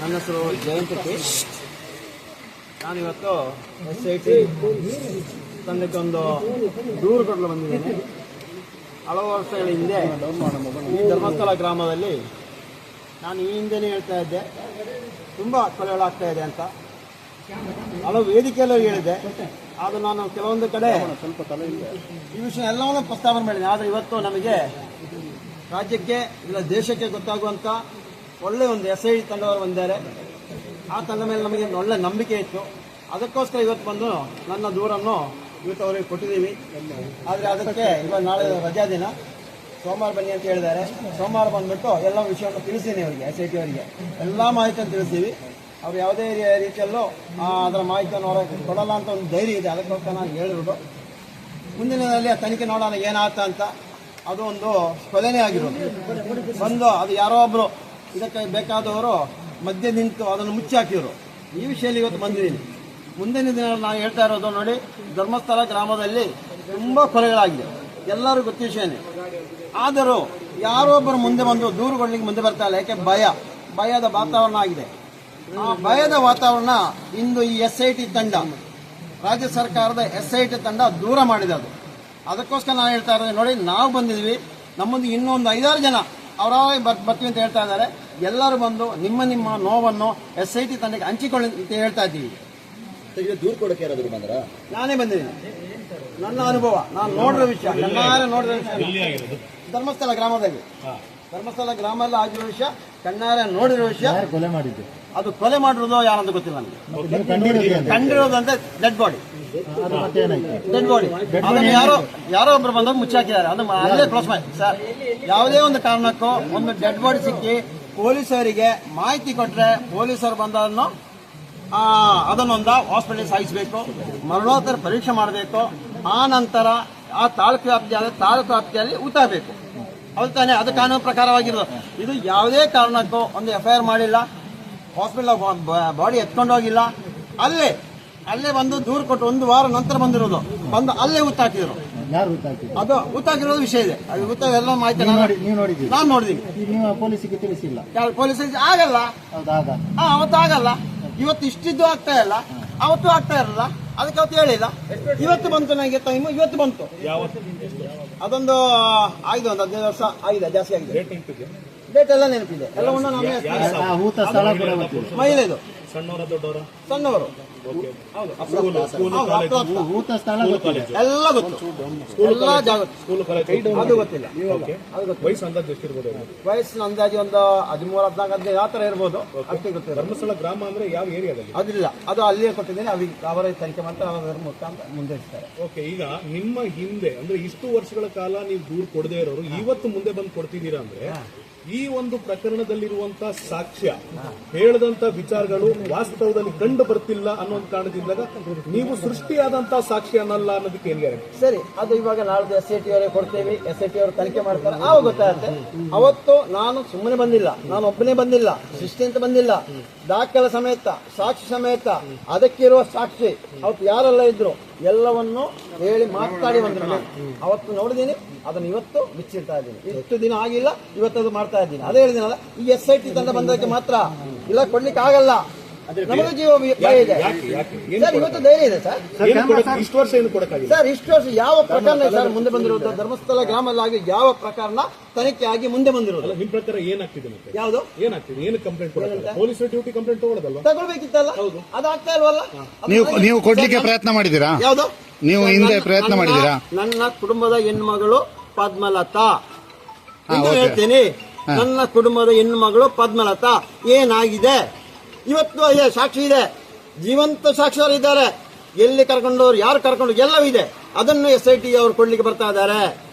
ನನ್ನ ಹೆಸರು ಜಯಂತ ಕೆ ನಾನಿವತ್ತು ಎಸ್ ಐ ಟಿ ತಂಡಕ್ಕೆ ಒಂದು ದೂರು ಕೊಡಲು ಬಂದಿದ್ದೇನೆ. ಹಲವು ವರ್ಷಗಳ ಹಿಂದೆ ಈ ಧರ್ಮಸ್ಥಳ ಗ್ರಾಮದಲ್ಲಿ ನಾನು ಈ ಹಿಂದೆನೇ ಹೇಳ್ತಾ ಇದ್ದೆ. ತುಂಬ ಕೊಲೆಗಳಾಗ್ತಾ ಇದೆ ಅಂತ. ಹಲವು ವೇದಿಕೆಯಲ್ಲೂ ಹೇಳಿದೆ. ಆದರೆ ನಾನು ಕೆಲವೊಂದು ಕಡೆ ಸ್ವಲ್ಪ ತಲೆ ಈ ವಿಷಯ ಎಲ್ಲವನ್ನೂ ಪ್ರಸ್ತಾವನೆ ಮಾಡಿದೆ ಆದರೆ ಇವತ್ತು ನಮಗೆ ರಾಜ್ಯಕ್ಕೆ ಇಲ್ಲ ದೇಶಕ್ಕೆ ಗೊತ್ತಾಗುವಂಥ ಒಳ್ಳೆ ಒಂದು ಎಸ್ ಐ ತಂಡವರು ಬಂದಿದ್ದಾರೆ. ಆ ತಂಡ ಮೇಲೆ ನಮಗೆ ಒಳ್ಳೆ ನಂಬಿಕೆ ಇತ್ತು. ಅದಕ್ಕೋಸ್ಕರ ಇವತ್ತು ಬಂದು ನನ್ನ ದೂರನ್ನು ಇವತ್ತು ಅವರಿಗೆ ಕೊಟ್ಟಿದ್ದೀವಿ. ಆದರೆ ಅದಕ್ಕೆ ಇವಾಗ ನಾಳೆ ರಜಾ ದಿನ. ಸೋಮವಾರ ಬನ್ನಿ ಅಂತ ಹೇಳಿದ್ದಾರೆ. ಸೋಮವಾರ ಬಂದ್ಬಿಟ್ಟು ಎಲ್ಲ ವಿಷಯವನ್ನು ತಿಳಿಸ್ತೀನಿ ಅವರಿಗೆ ಎಸ್ ಐ ಟಿ ಅವರಿಗೆ. ಎಲ್ಲ ಮಾಹಿತಿಯನ್ನು ತಿಳಿಸ್ತೀವಿ. ಅವ್ರು ಯಾವುದೇ ರೀತಿಯಲ್ಲೂ ಅದರ ಮಾಹಿತಿಯನ್ನು ಹೊರಗೆ ಕೊಡಲ್ಲ ಅಂತ ಒಂದು ಧೈರ್ಯ ಇದೆ. ಅದಕ್ಕೋಸ್ಕರ ನಾನು ಹೇಳಿರೋದು. ಮುಂದಿನದಲ್ಲಿ ದಿನದಲ್ಲಿ ಆ ತನಿಖೆ ನೋಡೋಣ ಏನಾಗ್ತಾ ಅಂತ. ಅದು ಒಂದು ಕೊಲೆನೇ ಆಗಿರೋದು. ಬಂದು ಅದು ಯಾರೋ ಒಬ್ರು ಇದಕ್ಕೆ ಬೇಕಾದವರು ಮಧ್ಯೆ ನಿಂತು ಅದನ್ನು ಮುಚ್ಚಾಕಿದ್ರು ಈ ವಿಷಯದಲ್ಲಿ ಇವತ್ತು ಬಂದಿದ್ದೀನಿ. ಮುಂದಿನ ದಿನ ನಾನು ಹೇಳ್ತಾ ಇರೋದು ನೋಡಿ, ಧರ್ಮಸ್ಥಳ ಗ್ರಾಮದಲ್ಲಿ ತುಂಬ ಕೊಲೆಗಳಾಗಿದೆ. ಎಲ್ಲರೂ ಗೊತ್ತ ವಿಷಯನೇ. ಆದರೂ ಯಾರೋ ಒಬ್ಬರು ಮುಂದೆ ಬಂದು ದೂರು ಕೊಡ್ಲಿಕ್ಕೆ ಮುಂದೆ ಬರ್ತಾ ಇಲ್ಲ. ಯಾಕೆ? ಭಯ. ಭಯದ ವಾತಾವರಣ ಆಗಿದೆ. ಆ ಭಯದ ವಾತಾವರಣ ಇಂದು ಈ ಎಸ್ ಐ ಟಿ ತಂಡ, ರಾಜ್ಯ ಸರ್ಕಾರದ ಎಸ್ ಐ ಟಿ ತಂಡ ದೂರ ಮಾಡಿದೆ ಅದು. ಅದಕ್ಕೋಸ್ಕರ ನಾನು ಹೇಳ್ತಾ ಇರೋದು ನೋಡಿ, ನಾವು ಬಂದಿದ್ವಿ ನಮ್ಮೊಂದು ಇನ್ನೊಂದು ಐದಾರು ಜನ ಬರ್ ಬರ್ತೀವಿ ಅಂತ ಹೇಳ್ತಾ ಇದ್ದಾರೆ. ಎಲ್ಲರೂ ಬಂದು ನಿಮ್ಮ ನಿಮ್ಮ ನೋವನ್ನು ಎಸ್ ಐ ಟಿ ತಂಡಕ್ಕೆ ಹಂಚಿಕೊಳ್ಳಿ ಅಂತ ಹೇಳ್ತಾ ಇದ್ದೀವಿ. ದೂರು ದೂರ ಕೊಡಕ್ಕೆ ಯಾರಾದ್ರು ಬಂದ್ರ? ನಾನೇ ಬಂದಿದ್ದೀನಿ. ನನ್ನ ಅನುಭವ. ನಾನು ನೋಡಿರೋ ವಿಷಯ. ಕಣ್ಣಾರೆ ನೋಡಿರೋ ವಿಷಯ ಧರ್ಮಸ್ಥಳ ಗ್ರಾಮದಲ್ಲಿ. ಧರ್ಮಸ್ಥಳ ಗ್ರಾಮದಲ್ಲಿ ಆಗಿರೋ ವಿಷಯ ಕಣ್ಣಾರೆ ನೋಡಿರೋ ವಿಷಯ. ಕೊಲೆ ಮಾಡಿದ್ದು? ಅದು ಕೊಲೆ ಮಾಡಿರೋದು ಯಾರಂತ ಗೊತ್ತಿಲ್ಲ ನನಗೆ. ಕಂಡಿರೋದಂದ್ರೆ ಡೆಡ್ ಬಾಡಿ ಅದು ಮತ್ತೆ ಏನಾಯ್ತು ಡೆಡ್ ಬಾಡಿ ಅದನ್ನು ಯಾರೋ ಯಾರೋ ಒಬ್ರು ಬಂದಾಗ ಮುಚ್ಚಾಕಿದ್ದಾರೆ. ಅದು ಅಲ್ಲೇ ಕ್ಲೋಸ್ ಮಾಡಿ. ಸರ್ ಯಾವುದೇ ಒಂದು ಕಾರಣಕ್ಕೂ ಒಂದು ಡೆಡ್ ಬಾಡಿ ಸಿಕ್ಕಿ ಪೊಲೀಸರಿಗೆ ಮಾಹಿತಿ ಕೊಟ್ಟರೆ ಪೊಲೀಸರು ಬಂದನ್ನು ಅದನ್ನೊಂದು ಹಾಸ್ಪಿಟಲ್ ಸಾಗಿಸಬೇಕು ಮರಣೋತ್ತರ ಪರೀಕ್ಷೆ ಮಾಡಬೇಕು, ಆ ನಂತರ ಆ ತಾಲೂಕು ವ್ಯಾಪ್ತಿಯಾದ ತಾಲೂಕು ವ್ಯಾಪ್ತಿಯಲ್ಲಿ ಉತ್ತಾಗಬೇಕು ಹೌದು ತಾನೇ, ಅದು ಕಾನೂನು ಪ್ರಕಾರವಾಗಿರೋದು. ಇದು ಯಾವುದೇ ಕಾರಣಕ್ಕೂ ಒಂದು ಎಫ್ ಐ ಆರ್ ಮಾಡಿಲ್ಲ ಹಾಸ್ಪಿಟಲ್ ಬಾಡಿ ಎತ್ಕೊಂಡು ಹೋಗಿಲ್ಲ. ಅಲ್ಲೇ ಅಲ್ಲೇ ಬಂದು ದೂರು ಕೊಟ್ಟು ಒಂದು ವಾರ ನಂತರ ಬಂದಿರೋದು. ಬಂದು ಅಲ್ಲೇ ಊತಾಕಿದ್ರು ಯಾರು ಗೊತ್ತಾಗ್ತಿಲ್ಲ. ಅದು ಗೊತ್ತಾಗಿರೋದು ವಿಷಯ ಇದೆ. ಅದು ಊತ ಎಲ್ಲ ಮಾಹಿತಿ ನೀವು ನಾನು- ನೋಡಿ ನೀವು ನೋಡಿದ್ದೀರಿ. ನಾನು ನೋಡಿದೀನಿ ಈಗ ನೀವು ಪೊಲೀಸಿಗೆ ತಿಳಿಸಿಲ್ಲ. ಯಾರು ಪೊಲೀಸ್ ಆಗಲ್ಲ. ಹೌದಾಗ ಹಾ ಅವತ್ತು ಆಗಲ್ಲ. ಇವತ್ತು ಇಷ್ಟಿದ್ದು ಆಗ್ತಾ ಇಲ್ಲ. ಅವತ್ತು ಆಗ್ತಾ ಇರಲ್ಲ. ಅದಕ್ಕೆ ಅವತ್ತು ಹೇಳಿಲ್ಲ. ಇವತ್ತು ಬಂತು ನನಗೆ ಟೈಮ್ ಇವತ್ತು ಬಂತು. ಅದೊಂದು ಆಗಿದೆ ಒಂದು ಹದಿನೈದು ವರ್ಷ ಆಗಿದೆ ಜಾಸ್ತಿ ಆಗಿದೆ. ಡೇಟ್ ಎಲ್ಲ ನೆನಪಿದೆ. ಎಲ್ಲವನ್ನು ನಮಗೆ ಆ ಹೂತ ಸ್ಥಳ ಕೂಡ ಗೊತ್ತಿಲ್ಲ. ಮಹಿಳೆದು. ಸಣ್ಣವರ ದೊಡ್ಡವರ? ಸಣ್ಣವರು. ಹೌದು. ಹೂತ ಸ್ಥಳ ಗೊತ್ತಿಲ್ಲ. ಎಲ್ಲ ಗೊತ್ತು. ಎಲ್ಲ ಜಾಗ ಸ್ಕೂಲ್ ಕಾಲೇಜ್ ಅದು ಗೊತ್ತಿಲ್ಲ. ಅದು ಗೊತ್ತು ವಯಸ್ಸು ಅಂದಾಜು ಎಷ್ಟಿರ್ಬೋದು? ವಯಸ್ಸಿನ ಅಂದಾಜು ಒಂದು ಹದಿಮೂರು ಹದಿನಾಲ್ಕು ಹದಿನೈದು ಆ ಥರ ಇರ್ಬೋದು ಅಷ್ಟೇ ಗೊತ್ತಿಲ್ಲ. ಧರ್ಮಸ್ಥಳ ಗ್ರಾಮ ಅಂದ್ರೆ ಯಾವ ಏರಿಯಾದಲ್ಲಿ? ಅದಿಲ್ಲ. ಅದು ಅಲ್ಲಿಯೇ ಕೊಟ್ಟಿದ್ದೀನಿ. ಅವ್ರಿಗೆ ಅವರೇ ತನಿಖೆ ಮಾಡ್ತಾರೆ ಅವರ ಮುಖಾಂತರ ಮುಂದೆ ಇರ್ತಾರೆ ಓಕೆ ಈಗ ನಿಮ್ಮ ಹಿಂದೆ ಅಂದ್ರೆ ಇಷ್ಟು ವರ್ಷಗಳ ಕಾಲ ನೀವು ದೂರು ಕೊಡದೇ ಇರೋರು ಇವತ್ತು ಮುಂದೆ ಬಂದು ಕೊಡ್ತಿದ್ದೀರಾ ಅಂದ್ರೆ ಈ ಒಂದು ಪ್ರಕರಣದಲ್ಲಿರುವಂತ ಸಾಕ್ಷ್ಯ ಹೇಳದಂತ ವಿಚಾರಗಳು ವಾಸ್ತವದಲ್ಲಿ ಕಂಡು ಬರ್ತಿಲ್ಲ ಅನ್ನೋ ಒಂದು ಕಾರಣದಿಂದಾಗ ನೀವು ಸೃಷ್ಟಿಯಾದಂತಹ ಸಾಕ್ಷಿ ಅನ್ನಲ್ಲ ಅನ್ನೋದಕ್ಕೆ ಏನ್ ಗ್ಯಾರಂಟಿ ಸರಿ, ಅದು ಇವಾಗ ನಾಳೆ ಎಸ್ ಐ ಟಿ ಅವರೇ ಕೊಡ್ತೇವೆ ಎಸ್ ಐ ಟಿ ಅವರು ತನಿಖೆ ಮಾಡ್ತಾರೆ. ಆವಾಗ ಗೊತ್ತಾಗುತ್ತೆ, ಅವತ್ತು ನಾನು ಸುಮ್ಮನೆ ಬಂದಿಲ್ಲ, ನಾನು ಒಬ್ಬನೇ ಬಂದಿಲ್ಲ, ಸೃಷ್ಟಿ ಅಂತ ಬಂದಿಲ್ಲ. ದಾಖಲೆ ಸಮೇತ, ಸಾಕ್ಷಿ ಸಮೇತ, ಅದಕ್ಕಿರುವ ಸಾಕ್ಷಿ. ಅವತ್ತು ಯಾರೆಲ್ಲ ಇದ್ರು, ಎಲ್ಲವನ್ನು ಹೇಳಿ ಮಾತಾಡಿ ಬಂದ್ರು ಅವತ್ತು ನೋಡಿದ್ದೀನಿ ಅದನ್ನು ಇವತ್ತು ಬಿಚ್ಚಿಡ್ತಾ ಇದ್ದೀನಿ. ಇಷ್ಟು ದಿನ ಆಗಿಲ್ಲ ಇವತ್ತು ಅದು ಮಾಡ್ತಾ ಇದ್ದೀನಿ. ಅದೇ ಹೇಳಿದಿನಲ್ಲ, ಈ ಎಸ್ ಐ ಟಿ ತಂಡ ಬಂದಕ್ಕೆ ಮಾತ್ರ. ಇಲ್ಲ ಕೊಡ್ಲಿಕ್ಕೆ ಆಗಲ್ಲ ನಮಗೆ ಜೀವ ಭಯ ಇದೆ. ಸರ್ ಇವತ್ತು ಧೈರ್ಯ ಇದೆ ಸರ್? ಇಷ್ಟು ವರ್ಷ ಏನು ಕೊಡಕ್ಕಾಗಿಲ್ಲ? ಸರ್ ಇಷ್ಟು ವರ್ಷ ಯಾವ ಪ್ರಕರಣ ಸರ್ ಮುಂದೆ ಬಂದಿರೋದು ಧರ್ಮಸ್ಥಳ ಗ್ರಾಮದಲ್ಲಿ ಯಾವ ಪ್ರಕರಣ ತನಿಖೆ ಆಗಿ ಮುಂದೆ ಬಂದಿರೋದು? ಅಲ್ಲ ನಿಮ್ ಪ್ರಕಾರ ಏನಾಗ್ತಿದೆ ಮತ್ತೆ? ಯಾವುದು? ಏನಾಗ್ತಿದೆ? ಏನು ಕಂಪ್ಲೇಂಟ್ ಕೊಡಲ್ಲ ಪೊಲೀಸ್ ಡ್ಯೂಟಿ ಕಂಪ್ಲೇಂಟ್ ತಗೊಳ್ಳೋದಲ್ಲ ತಗೊಳ್ಬೇಕಿತ್ತಲ್ಲ? ಅದಾಗ್ತಾ ಇಲ್ವಲ್ಲ? ನೀವು ನೀವು ಕೊಡ್ಲಿಕ್ಕೆ ಪ್ರಯತ್ನ ಮಾಡಿದೀರಾ ಯಾವುದು? ನೀವು ಹಿಂದೆ ಪ್ರಯತ್ನ ಮಾಡಿದೀರಾ ಮಾಡಿದ್ದೀರಾ? ನನ್ನ ಕುಟುಂಬದ ಹೆಣ್ಮಗಳು ಪದ್ಮಲತಾ. ಹೇಳ್ತೇನೆ. ನನ್ನ ಕುಟುಂಬದ ಹೆಣ್ಮಗಳು ಪದ್ಮಲತಾ. ಏನಾಗಿದೆ? ಇವತ್ತು ಸಾಕ್ಷಿ ಇದೆ. ಜೀವಂತ ಸಾಕ್ಷಿಯವರು ಇದ್ದಾರೆ. ಎಲ್ಲಿ ಕರ್ಕೊಂಡವ್ರು ಯಾರು ಕರ್ಕೊಂಡು ಎಲ್ಲವೂ ಇದೆ. ಅದನ್ನು ಎಸ್ ಐ ಟಿ ಅವರು ಕೊಡ್ಲಿಕ್ಕೆ ಬರ್ತಾ ಇದ್ದಾರೆ.